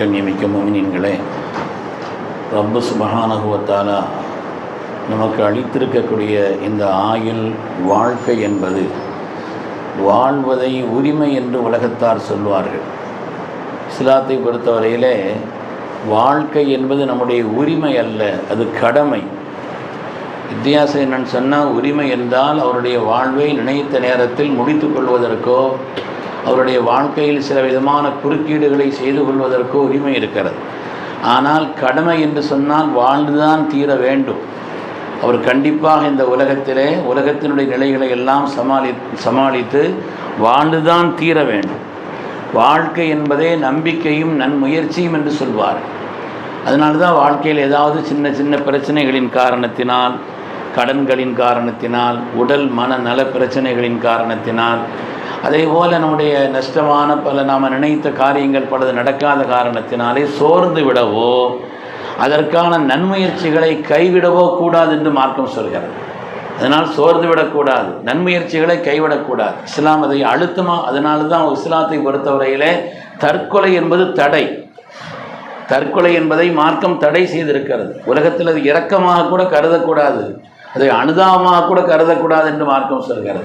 கண்ணியமிக்க மோமினின்களே ரப்பு சுபஹானகுவத்தாலா நமக்கு அளித்திருக்கக்கூடிய இந்த ஆயுள் வாழ்க்கை என்பது வாழ்வதை உரிமை என்று உலகத்தார் சொல்வார்கள். இஸ்லாத்தை பொறுத்தவரையிலே வாழ்க்கை என்பது நம்முடைய உரிமை அல்ல அது கடமை. வித்தியாசம் என்னன்னு சொன்னால் உரிமை என்றால் அவருடைய வாழ்வை நினைத்த நேரத்தில் முடித்து கொள்வதற்கோ அவருடைய வாழ்க்கையில் சில விதமான குறுக்கீடுகளை செய்து கொள்வதற்கு உரிமை இருக்கிறது. ஆனால் கடமை என்று சொன்னால் வாழ்ந்துதான் தீர வேண்டும். அவர் கண்டிப்பாக இந்த உலகத்திலே உலகத்தினுடைய நிலைகளை எல்லாம் சமாளி சமாளித்து வாழ்ந்துதான் தீர வேண்டும். வாழ்க்கை என்பதே நம்பிக்கையும் நன்முயற்சியும் என்று சொல்வார். அதனால தான் வாழ்க்கையில் ஏதாவது சின்ன சின்ன பிரச்சனைகளின் காரணத்தினால் கடன்களின் காரணத்தினால் உடல் மன நல பிரச்சனைகளின் காரணத்தினால் அதே போல் நம்முடைய நஷ்டமான பல நாம் நினைத்த காரியங்கள் பலது நடக்காத காரணத்தினாலே சோர்ந்து விடவோ அதற்கான நன்முயற்சிகளை கைவிடவோ கூடாது என்று மார்க்கம் சொல்கிறது. அதனால் சோர்ந்து விடக்கூடாது நன்முயற்சிகளை கைவிடக்கூடாது. இஸ்லாம் அதை அழுத்தமாக அதனால தான் இஸ்லாத்தை பொறுத்தவரையிலே தற்கொலை என்பது தடை. தற்கொலை என்பதை மார்க்கம் தடை செய்திருக்கிறது. உலகத்தில் அது இரக்கமாக கூட கருதக்கூடாது அதை அனுதாபமாக கூட கருதக்கூடாது என்று மார்க்கம் சொல்கிறது.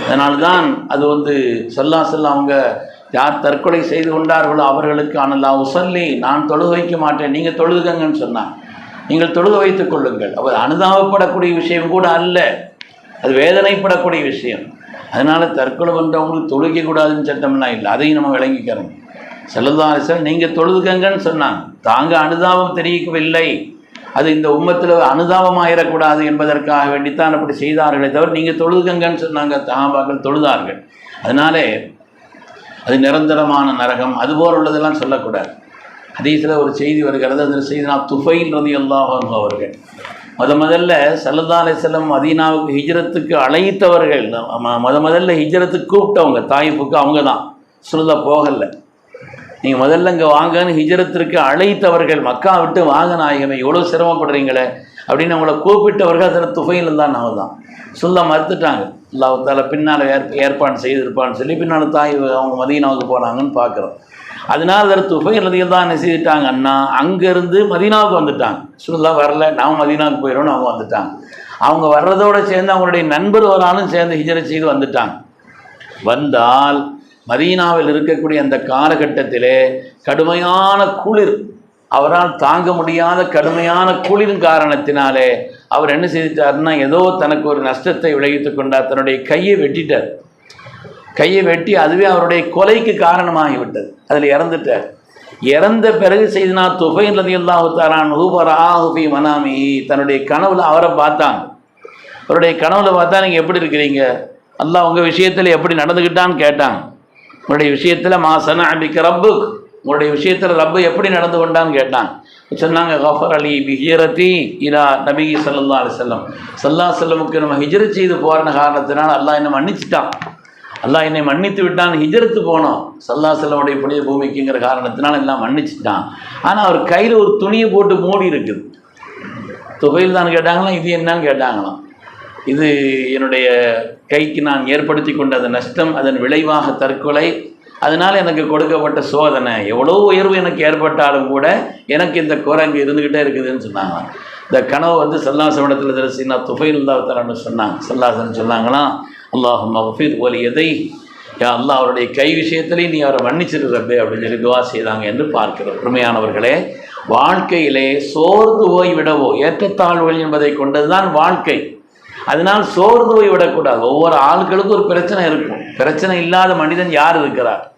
அதனால்தான் அது வந்து சொல்லா சொல்ல அவங்க யார் தற்கொலை செய்து கொண்டார்களோ அவர்களுக்கு ஆனால் உசல்லி நான் தொழுது வைக்க மாட்டேன் நீங்கள் தொழுதுகங்கன்னு சொன்னான் நீங்கள் தொழுது வைத்துக் கொள்ளுங்கள். அவர் அனுதாபப்படக்கூடிய விஷயம் கூட அல்ல. அது வேதனைப்படக்கூடிய விஷயம். அதனால் தற்கொலை பண்ணுறவங்களுக்கு தொழுக கூடாதுன்னு சட்டம்லாம் இல்லை. அதையும் நம்ம விளங்கிக்கிறோம். செல்லதாசன் நீங்கள் தொழுதுகங்கன்னு சொன்னாங்க. தாங்க அனுதாபம் தெரிவிக்கவில்லை. அது இந்த உம்மத்தில் அனுதாபமாயிடக்கூடாது என்பதற்காக வேண்டித்தான் அப்படி செய்தார்களே தவிர நீங்கள் தொழுதுங்கன்னு சொன்னாங்க தகாபாக்கள் தொழுதார்கள். அதனாலே அது நிரந்தரமான நரகம் அதுபோல் உள்ளதெல்லாம் சொல்லக்கூடாது. ஹதீஸில் ஒரு செய்தி வருகிறது அந்த செய்தி நான் துஃபைல் ரதி அல்லாஹ் அவர்கள். முத முதல்ல சல்லல்லா அலிஸ்லம் மதீனாவுக்கு ஹிஜ்ரத்துக்கு அழைத்தவர்கள் முத முதல்ல ஹிஜ்ரத்துக்கு கூப்பிட்டவங்க தாயிஃபுக்கு அவங்க தான் சொல்ல போகலை. நீங்கள் முதல்ல இங்கே வாங்கன்னு ஹிஜரத்திற்கு அழைத்தவர்கள் மக்கா விட்டு வாங்க நாயகமே எவ்வளோ சிரமப்படுறீங்களே அப்படின்னு அவங்கள கூப்பிட்டவர்கள் அதில் துஃபையில் தான் நான் தான் சொல்ல மறுத்துட்டாங்க. அல்லாஹால பின்னால் ஏற் ஏற்பாடு செய்திருப்பான்னு சொல்லி பின்னால் தாய் அவங்க மதீனாவுக்கு போனாங்கன்னு பார்க்குறோம். அதனால் அதில் துஃபைல் தான் என்ன செய்துட்டாங்க. அண்ணா அங்கேருந்து மதீனாவுக்கு வந்துட்டாங்க. சுல்லா வரல நாம் மதீனாவுக்கு போயிடும்னு அவங்க வந்துட்டாங்க. அவங்க வர்றதோடு சேர்ந்து அவங்களுடைய நண்பர் ஒரு ஆளும் சேர்ந்து ஹிஜரை செய்து வந்துட்டாங்க. வந்தால் மதீனாவில் இருக்கக்கூடிய அந்த காலகட்டத்திலே கடுமையான குளிர். அவரால் தாங்க முடியாத கடுமையான குளிரின் காரணத்தினாலே அவர் என்ன செய்துட்டார்னா ஏதோ தனக்கு ஒரு நஷ்டத்தை விளைவித்துக் கொண்டார். தன்னுடைய கையை வெட்டிட்டார். கையை வெட்டி அதுவே அவருடைய கொலைக்கு காரணமாகிவிட்டது. அதில் இறந்துட்டார். இறந்த பிறகு செய்தினா துஃபைன் ரதி அல்லாஹுத்தாரான் ஹூபரா ஹுபி மனாமி தன்னுடைய கனவுல அவரை பார்த்தாங்க அவருடைய கனவுல பார்த்தா நீங்கள் எப்படி இருக்கிறீங்க? அல்லாஹ் உங்கள் விஷயத்தில் எப்படி நடந்துக்கிட்டான்னு கேட்டாங்க உங்களுடைய விஷயத்தில் மாசன அபிக்க ரப்பு உங்களுடைய விஷயத்தில் ரப்பு எப்படி நடந்து கொண்டான்னு கேட்டாங்க சொன்னாங்க கஃபர் அலி பிஹியரத்தி இலா நபி சல்லா அலிசல்லம் சல்லா செல்லமுக்கு நம்ம ஹிஜ்ரத் செய்து போகிற காரணத்தினால் அல்லாஹ் என்ன மன்னிச்சிட்டான். அல்லாஹ் என்னை மன்னித்து விட்டான் ஹிஜரத்து போனோம். சல்லா செல்லமுடைய புனித பூமிக்குங்கிற காரணத்தினால் எல்லாம் மன்னிச்சிட்டான். ஆனால் அவர் கையில் ஒரு துணியை போட்டு மூடி இருக்குது தொகையில் தான் கேட்டாங்களாம் இது என்னன்னு கேட்டாங்களாம். இது என்னுடைய கைக்கு நான் ஏற்படுத்தி கொண்ட அந்த நஷ்டம் அதன் விளைவாக தற்கொலை. அதனால் எனக்கு கொடுக்கப்பட்ட சோதனை எவ்வளோ உயர்வு எனக்கு ஏற்பட்டாலும் கூட எனக்கு இந்த குறை இருந்துக்கிட்டே இருக்குதுன்னு சொன்னாங்க. இந்த கனவு வந்து சல்லாசமிடத்தில் தரிசினா துஃபைல் தரன்னு சொன்னாங்க. சல்லாசன் சொன்னாங்களாம் அல்லாஹ் மஃபீத் போல எதை யா அல்லாஹ் அவருடைய கை விஷயத்திலையும் நீ அவரை மன்னிச்சிருக்கிறப்பே அப்படின்னு சொல்லி துவா செய்தாங்க என்று பார்க்கிறோம். உண்மையானவர்களே வாழ்க்கையிலே சோர்ந்து ஓய்விடவோ விடவோ ஏற்றத்தாழ்வுகள் என்பதை கொண்டதுதான் வாழ்க்கை. அதனால் சோர்ந்து போய் விடக்கூடாது ஒவ்வொரு ஆட்களுக்கும் ஒரு பிரச்சனை இருக்கும். பிரச்சனை இல்லாத மனிதன் யார் இருக்கிறார்?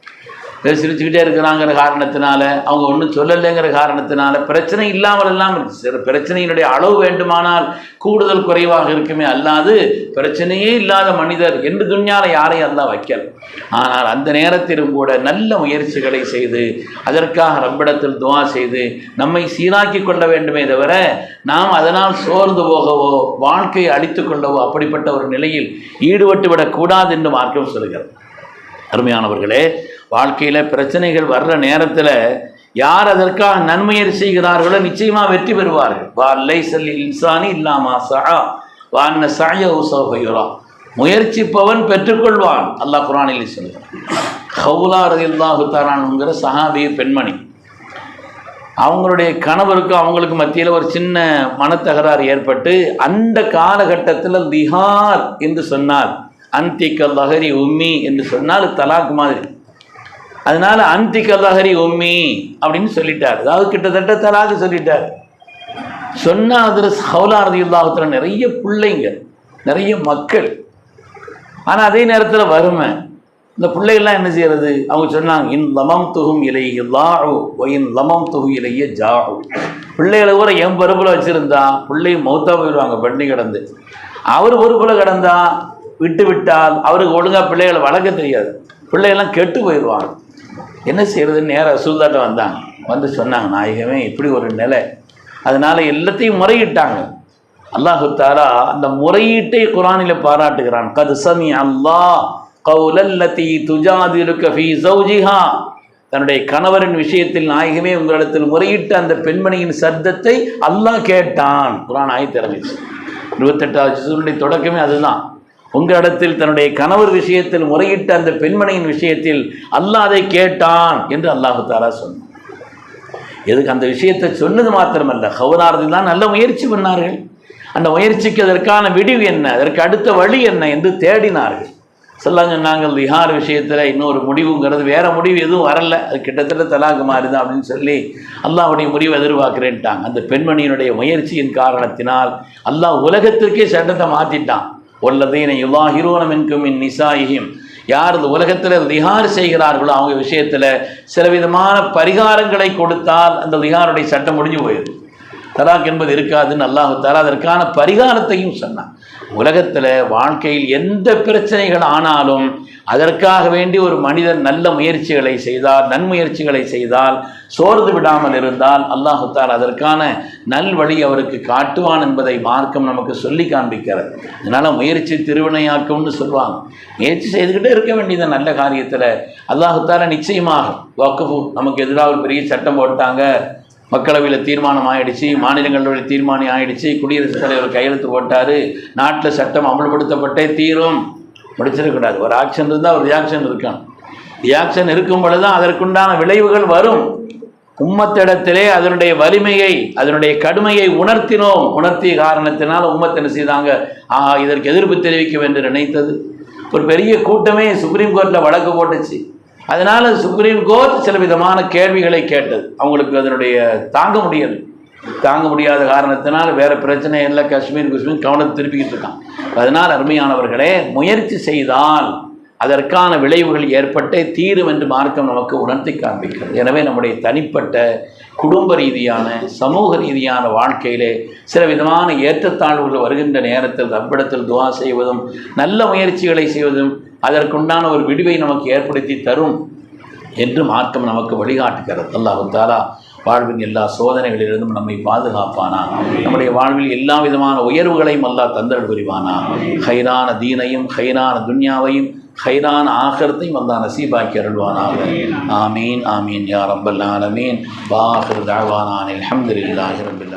சிரிச்சுக்கிட்டே இருக்கிறாங்கிற காரணத்தினால அவங்க ஒன்றும் சொல்லலைங்கிற காரணத்தினால பிரச்சனை இல்லாமல் எல்லாம் இருக்கு. சில பிரச்சனையினுடைய அளவு வேண்டுமானால் கூடுதல் குறைவாக இருக்குமே அல்லாது பிரச்சனையே இல்லாத மனிதர் என்று துன்யால யாரையும் அல்லா வைக்கல். ஆனால் அந்த நேரத்திலும் கூட நல்ல முயற்சிகளை செய்து அதற்காக ரப்பிடத்தில் துவா செய்து நம்மை சீராக்கி கொள்ள வேண்டுமே தவிர நாம் அதனால் சோர்ந்து போகவோ வாழ்க்கையை அழித்து கொள்ளவோ அப்படிப்பட்ட ஒரு நிலையில் ஈடுபட்டு விடக்கூடாது என்று மார்க்கம் சொல்கிறது. அருமையானவர்களே வாழ்க்கையில் பிரச்சனைகள் வர்ற நேரத்தில் யார் அதற்காக நன்மையர் செய்கிறார்களோ நிச்சயமாக வெற்றி பெறுவார்கள். வா செல் இன்சானி இல்லாமா சஹா. வான்ன சாய உசோகையுரா முயற்சிப்பவன் பெற்றுக்கொள்வான். அல்லாஹ் குரானில் சொல்கிறான் ஹவுலா ரதில்லாஹு தாரானுங்கிற சஹாபிய பெண்மணி. அவங்களுடைய கணவருக்கும் அவங்களுக்கு மத்தியில் ஒரு சின்ன மனத்தகராறு ஏற்பட்டு அந்த காலகட்டத்தில் திஹார் என்று சொன்னார். அந்திக்க லஹரி உம்மி என்று சொன்னால் தலாக் மாதிரி. அதனால அந்தி லஹரி உம்மி அப்படின்னு சொல்லிட்டார். அதாவது கிட்டத்தட்ட தலாக சொல்லிட்டார். சொன்ன அதில் ஹவுலாரதி இல்லாஹத்தில் நிறைய பிள்ளைங்க நிறைய மக்கள். ஆனால் அதே நேரத்தில் வறுமை. இந்த பிள்ளைகள்லாம் என்ன செய்யறது? அவங்க சொன்னாங்க இன் லமம் துகும் இலைய லாஹு ஒயின் லமம் துகு இலைய ஜாஹு பிள்ளைகளை கூட என் பருப்பில் வச்சுருந்தா பிள்ளை மௌத்தா போயிடுவாங்க பண்ணி கிடந்து. அவர் பொறுப்பில் கிடந்தா விட்டு விட்டால் அவருக்கு ஒழுங்காக பிள்ளைகளை வளர்க்க தெரியாது. பிள்ளைகள்லாம் கெட்டு போயிடுவாங்க. என்ன செய்யறதுன்னு நேராக சூதாட்ட வந்தாங்க. வந்து சொன்னாங்க நாயகமே இப்படி ஒரு நிலை. அதனால எல்லாத்தையும் முறையிட்டாங்க. அல்லாஹு தாரா அந்த முறையீட்டை குரானில் பாராட்டுகிறான். கது சமி அல்லாஹ் கவுலல்லதி துஜாதிருக்க ஃபி சௌஜிஹா. தன்னுடைய கணவரின் விஷயத்தில் நாயகமே உங்களிடத்தில் முறையிட்ட அந்த பெண்மணியின் சத்தத்தை அல்லாஹ் கேட்டான். குரான் ஆயத்து இறங்கிச்சு. இருபத்தெட்டாவது சூழ்நிலை தொடக்கமே அதுதான். உங்களிடத்தில் தன்னுடைய கணவர் விஷயத்தில் முறையிட்ட அந்த பெண்மணியின் விஷயத்தில் அல்லாஹ் அதை கேட்டான் என்று அல்லாஹு தாரா சொன்னான். எதுக்கு அந்த விஷயத்தை சொன்னது மாத்திரமல்ல ஹவுனாரதில் தான் நல்ல முயற்சி பண்ணார்கள். அந்த முயற்சிக்கு அதற்கான விடிவு என்ன அதற்கு அடுத்த வழி என்ன என்று தேடினார்கள். சொல்லாங்க நாங்கள் விஹார் விஷயத்தில் இன்னொரு முடிவுங்கிறது வேறு முடிவு எதுவும் வரல அது கிட்டத்தட்ட தலாக்கு மாறுதான் அப்படின்னு சொல்லி அல்லாஹுடைய முடிவு எதிர்பார்க்குறேன்ட்டாங்க. அந்த பெண்மணியினுடைய முயற்சியின் காரணத்தினால் அல்லாஹ் உலகத்திற்கே சட்டத்தை மாற்றிட்டான் உள்ளதீன யுலாஹிரோனம் என்கும் இன் நிசாயியும் யார் இந்த உலகத்தில் திகார் செய்கிறார்களோ அவங்க விஷயத்தில் சில விதமான பரிகாரங்களை கொடுத்தால் அந்த திகாருடைய சட்டம் முடிஞ்சு போயிடுது தலாக் என்பது இருக்காதுன்னு அல்லாஹு தாலா அதற்கான பரிகாரத்தையும் சொன்னான். உலகத்தில் வாழ்க்கையில் எந்த பிரச்சனைகள் ஆனாலும் அதற்காக வேண்டி ஒரு மனிதன் நல்ல முயற்சிகளை செய்தால் நன்முயற்சிகளை செய்தால் சோர்ந்து விடாமல் இருந்தால் அல்லாஹு அதற்கான நல்வழி அவருக்கு காட்டுவான் என்பதை மார்க்கம் நமக்கு சொல்லி காண்பிக்கிறது. அதனால் முயற்சி திருவினையாக்கும்னு சொல்லுவாங்க. முயற்சி செய்துக்கிட்டே இருக்க வேண்டியது நல்ல காரியத்தில். அல்லாஹு நிச்சயமாக வக்குஃபு நமக்கு எதிராக ஒரு பெரிய சட்டம் போட்டாங்க. மக்களவையில் தீர்மானம் ஆயிடுச்சு மாநிலங்களவையில் தீர்மானம் ஆயிடுச்சு குடியரசுத் தலைவர் கையெழுத்து போட்டார் நாட்டில் சட்டம் அமல்படுத்தப்பட்டே தீரும். முடிச்சிடக்கூடாது. ஒரு ஆக்ஷன் இருந்தால் ஒரு ரியாக்ஷன் இருக்கணும். ரியாக்ஷன் இருக்கும் பொழுது தான் அதற்குண்டான விளைவுகள் வரும். உம்மத்திடத்திலே அதனுடைய வலிமையை அதனுடைய கடுமையை உணர்த்தினோம். உணர்த்திய காரணத்தினால் உம்மத் என்ன செய்தாங்க? ஆஹா இதற்கு எதிர்ப்பு தெரிவிக்க என்று நினைத்தது. ஒரு பெரிய கூட்டமே சுப்ரீம் கோர்ட்டில் வழக்கு போட்டுச்சு. அதனால் சுப்ரீம் கோர்ட் சில விதமான கேள்விகளை கேட்டது. அவங்களுக்கு அதனுடைய தாங்க முடியலை. தாங்க முடியாத காரணத்தினால் வேறு பிரச்சனை இல்லை. காஷ்மீர் குஷ்மீர் கவனத்தை திருப்பிக்கிட்டு இருக்கான் அதனால் அருமையானவர்களே முயற்சி செய்தால் அதற்கான விளைவுகள் ஏற்பட்டே தீரும் என்று மார்க்கம் நமக்கு உணர்த்தி காண்பிக்கிறது. எனவே நம்முடைய தனிப்பட்ட குடும்ப ரீதியான சமூக ரீதியான வாழ்க்கையிலே சில விதமான ஏற்றத்தாழ்வுகள் வருகின்ற நேரத்தில் ரப்பிடத்தில் துவா செய்வதும் நல்ல முயற்சிகளை செய்வதும் அதற்குண்டான ஒரு விடிவை நமக்கு ஏற்படுத்தி தரும் என்று மார்க்கம் நமக்கு வழிகாட்டுகிறது. அல்லாஹு தாலா வாழ்வின் எல்லா சோதனைகளிலிருந்தும் நம்மை பாதுகாப்பானா? நம்முடைய வாழ்வில் எல்லா விதமான உயர்வுகளையும் அல்லாஹ் தந்தல் புரிவானா? ஹைரான தீனையும் ஹைரான துன்யாவையும் ஹைரான ஆகரத்தையும் அல்லாஹ் நசீபாக்கி அருள்வானாக. ஆமீன் ஆமீன் யா ரப்பல் ஆலமீன். பாஹிர் தாழ்வானான் அல்ஹம்துலில்லாஹி ரப்பில்